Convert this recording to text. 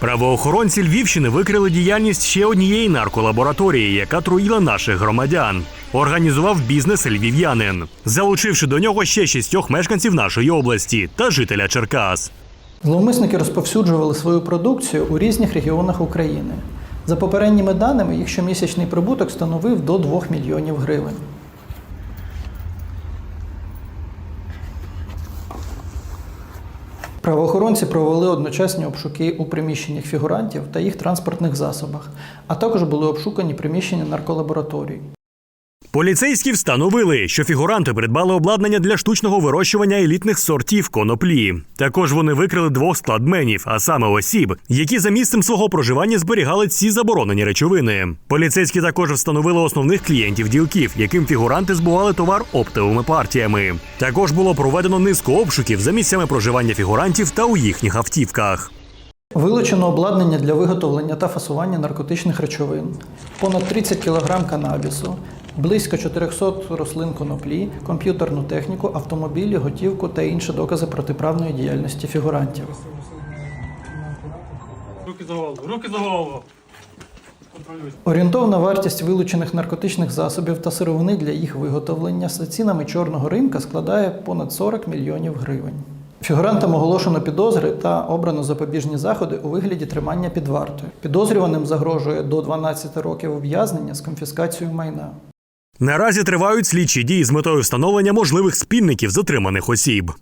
Правоохоронці Львівщини викрили діяльність ще однієї нарколабораторії, яка труїла наших громадян. Організував бізнес львів'янин, залучивши до нього ще шістьох мешканців нашої області та жителя Черкас. Зловмисники розповсюджували свою продукцію у різних регіонах України. За попередніми даними, їх щомісячний прибуток становив до 2 мільйонів гривень. Правоохоронці провели одночасні обшуки у приміщеннях фігурантів та їх транспортних засобах, а також були обшукані приміщення нарколабораторій. Поліцейські встановили, що фігуранти придбали обладнання для штучного вирощування елітних сортів коноплі. Також вони викрили двох складменів, а саме осіб, які за місцем свого проживання зберігали ці заборонені речовини. Поліцейські також встановили основних клієнтів ділків, яким фігуранти збували товар оптовими партіями. Також було проведено низку обшуків за місцями проживання фігурантів та у їхніх автівках. Вилучено обладнання для виготовлення та фасування наркотичних речовин, понад 30 кг канабісу, близько 400 рослин коноплі, комп'ютерну техніку, автомобілі, готівку та інші докази протиправної діяльності фігурантів. Руки за голову, руки за голову. Орієнтовна вартість вилучених наркотичних засобів та сировини для їх виготовлення за цінами чорного ринка складає понад 40 мільйонів гривень. Фігурантам оголошено підозри та обрано запобіжні заходи у вигляді тримання під вартою. Підозрюваним загрожує до 12 років ув'язнення з конфіскацією майна. Наразі тривають слідчі дії з метою встановлення можливих спільників затриманих осіб.